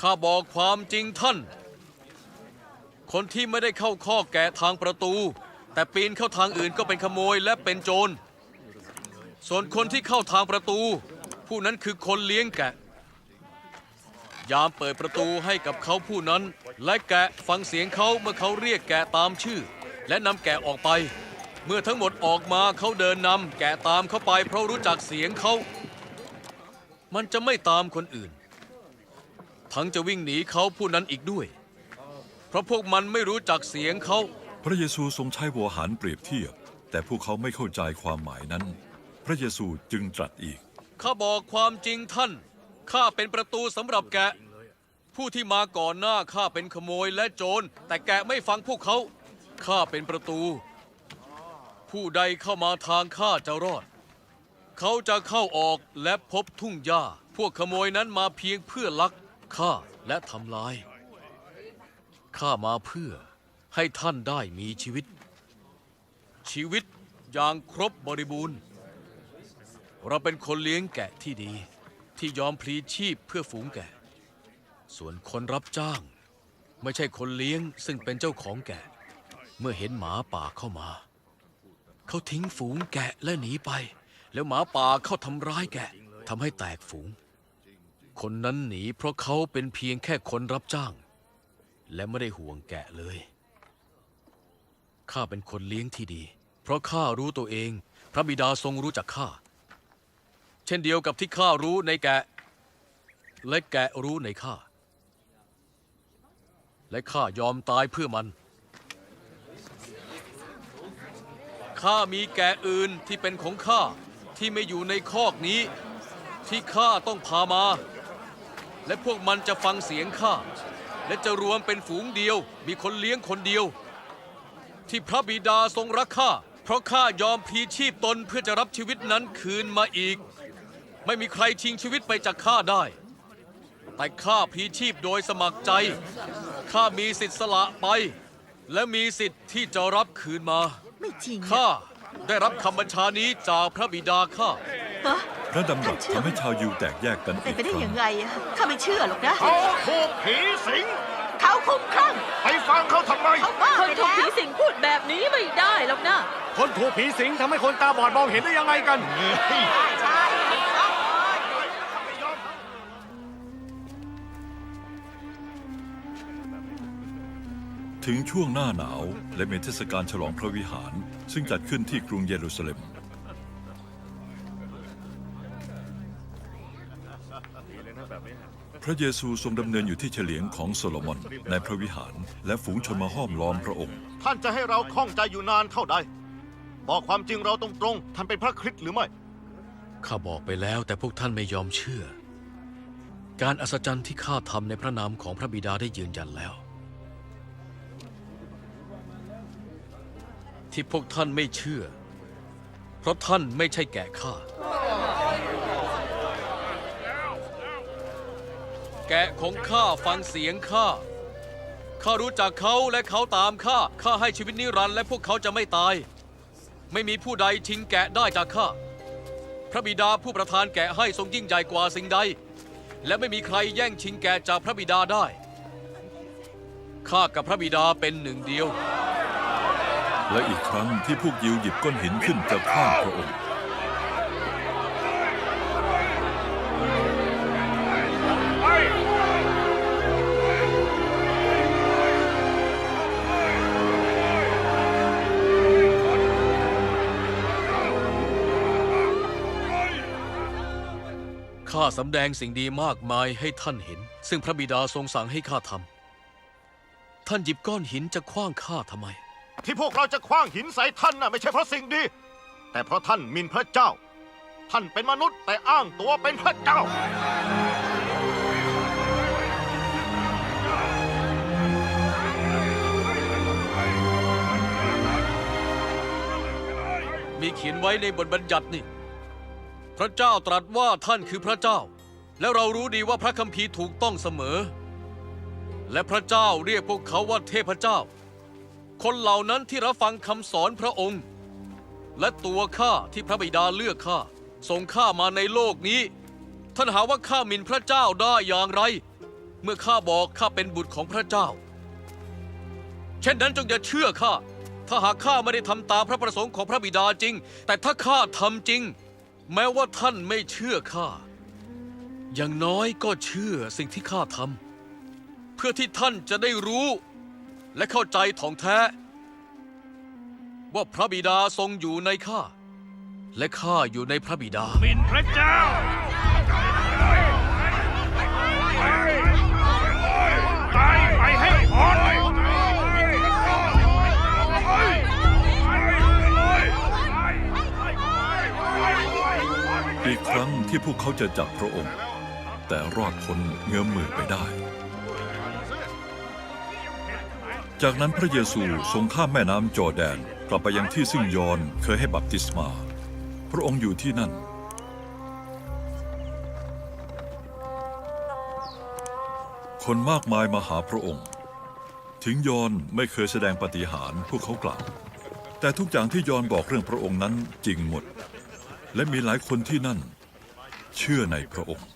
ข้าบอกความจริงท่าน คนที่ไม่ได้เข้าข้อแกะทางประตู แต่ปีนเข้าทางอื่นก็เป็นขโมยและเป็นโจร ส่วนคนที่เข้าทางประตู ผู้นั้นคือคนเลี้ยงแกะ ยามเปิดประตูให้กับเขาผู้นั้น และแกะฟังเสียงเขาเมื่อเขาเรียกแกะตามชื่อ และนำแกะออกไป เมื่อทั้งหมดออกมาเขาเดินนำแกะตามเขาไป เพราะรู้จักเสียงเขา มันจะไม่ตามคนอื่น ทั้งจะวิ่งหนีเขาผู้นั้นอีกด้วย เพราะพวกมันไม่รู้จักเสียงเขา พระเยซูทรงใช้วัวหารเปรียบเทียบ แต่พวกเขาไม่เข้าใจความหมายนั้น พระเยซูจึงตรัสอีก ข้าบอกความจริงท่าน ข้าเป็นประตูสำหรับแกะ ผู้ที่มาก่อนหน้าข้าเป็นขโมยและโจร แต่แกะไม่ฟังพวกเขา ข้าเป็นประตู ผู้ใดเข้ามาทางข้าจะรอด เขาจะเข้าออกและพบทุ่งหญ้า พวกขโมยนั้นมาเพียงเพื่อลัก ฆ่าและทำลาย ข้ามาเพื่อให้ท่านได้มีชีวิต ชีวิตอย่างครบบริบูรณ์ เราเป็นคนเลี้ยงแกะที่ดีที่ยอมพลีชีพเพื่อฝูงแกะ ส่วนคนรับจ้าง ไม่ใช่คนเลี้ยงซึ่งเป็นเจ้าของแกะ เมื่อเห็นหมาป่าเข้ามา เขาทิ้งฝูงแกะและหนีไป แล้วหมาป่าเข้าทำร้ายแกะทำให้แตกฝูง คนนั้นหนีเพราะเขาเป็นเพียงแค่คนรับจ้าง และไม่ได้ห่วงแกะเลย ข้าเป็นคนเลี้ยงที่ดี เพราะข้ารู้ตัวเอง พระบิดาทรงรู้จักข้า เช่นเดียวกับที่ข้ารู้ในแกะ และแกะรู้ในข้า และข้ายอมตายเพื่อมัน ข้ามีแกะอื่นที่เป็นของข้าที่ไม่อยู่ในคอกนี้ที่ข้าต้องพามา และพวกมันจะฟังเสียงข้า และจะรวมเป็นฝูงเดียว มีคนเลี้ยงคนเดียว ที่พระบิดาทรงรักข้า เพราะข้ายอมพลีชีพตนเพื่อจะรับชีวิตนั้นคืนมาอีก ไม่มีใครชิงชีวิตไปจากข้าได้ แต่ข้าพลีชีพโดยสมัครใจ ข้ามีสิทธิ์สละไป และมีสิทธิ์ที่จะรับคืนมา ไม่จริงอะข้าได้รับคำบัญชานี้จากพระบิดาข้า ฮะ พระดำรัสทำให้ชาวยิวแตกแยกกันเป็อีนกไปได้ครั้ยังงไงอะข้าไม่เชื่อหรอกนะ เขาถูกผีสิงเขาคุ้มคลั่งไปฟังเขาทำไม เขาบ้าคนไปถูกแล้ผีวสิงพูดแบบนี้ไม่ได้หรอกนะ คนถูกผีสิงทำให้คนตาบอดมองเห็นได้ยังไงกัน ใช่ถึงช่วงหน้าหนาวและเป็นเทศกาลฉลองพระวิหาร ซึ่งจัดขึ้นที่กรุงเยรูซาเล็ม พระเยซูทรงดำเนินอยู่ที่เฉลียงของโซโลมอนในพระวิหาร และฝูงชนมาห้อมล้อมพระองค์ ท่านจะให้เราข้องใจอยู่นานเท่าใด บอกความจริงเราตรงๆ ท่านเป็นพระคริสต์หรือไม่ ข้าบอกไปแล้วแต่พวกท่านไม่ยอมเชื่อ การอัศจรรย์ที่ข้าทำในพระนามของพระบิดาได้ยืนยันแล้ว ที่พวกท่านไม่เชื่อ เพราะท่านไม่ใช่แกะข้า แกะของข้าฟังเสียงข้า ข้ารู้จักเขาและเขาตามข้า ข้าให้ชีวิตนิรันดร์และพวกเขาจะไม่ตาย ไม่มีผู้ใดชิงแกะได้จากข้า พระบิดาผู้ประทานแกะให้ทรงยิ่งใหญ่กว่าสิ่งใด และไม่มีใครแย่งชิงแกะจากพระบิดาได้ ข้ากับพระบิดาเป็นหนึ่งเดียว และอีกครั้งที่พวกยิวหยิบก้อนหินขึ้นจะฆ่าพระองค์ ข้าสำแดงสิ่งดีมากมายให้ท่านเห็น ซึ่งพระบิดาทรงสั่งให้ข้าทำท่านหยิบก้อนหินจะคว้างข้าทำไม ที่พวกเราจะคว้างหินใส่ท่านน่ะไม่ใช่เพราะสิ่งดี แต่เพราะท่านหมินพระเจ้า ท่านเป็นมนุษย์แต่อ้างตัวเป็นพระเจ้า มีเขียนไว้ในบทบัญญัตินี่ พระเจ้าตรัสว่าท่านคือพระเจ้า และเรารู้ดีว่าพระคัมภีร์ถูกต้องเสมอ และพระเจ้าเรียกพวกเขาว่าเทพเจ้า คนเหล่านั้นที่รับฟังคำสอนพระองค์ และตัวข้าที่พระบิดาเลือกข้าส่งข้ามาในโลกนี้ ท่านหาว่าข้าหมิ่นพระเจ้าได้อย่างไร เมื่อข้าบอกข้าเป็นบุตรของพระเจ้า เช่นนั้นจงอย่าเชื่อข้าถ้าหากข้าไม่ได้ทำตามพระประสงค์ของพระบิดาจริง แต่ถ้าข้าทำจริง แม้ว่าท่านไม่เชื่อข้า อย่างน้อยก็เชื่อสิ่งที่ข้าทำเพื่อที่ท่านจะได้รู้ และเข้าใจถ่องแท้ ว่าพระบิดาทรงอยู่ในข้า และข้าอยู่ในพระบิดา มินพระเจ้า ตายไปให้พ้น อีครั้งที่พวกเขาจะจับพระองค์ แต่รอดพ้นเงื้อมมือไปได้ จากนั้นพระเยซูทรงข้ามแม่น้ำจอแดนกลับไปยังที่ซึ่งยอนเคยให้บัพติศมา พระองค์อยู่ที่นั่น คนมากมายมาหาพระองค์ ถึงยอนไม่เคยแสดงปฏิหารพวกเขากล่าวแต่ทุกอย่างที่ยอนบอกเรื่องพระองค์นั้นจริงหมด และมีหลายคนที่นั่น เชื่อในพระองค์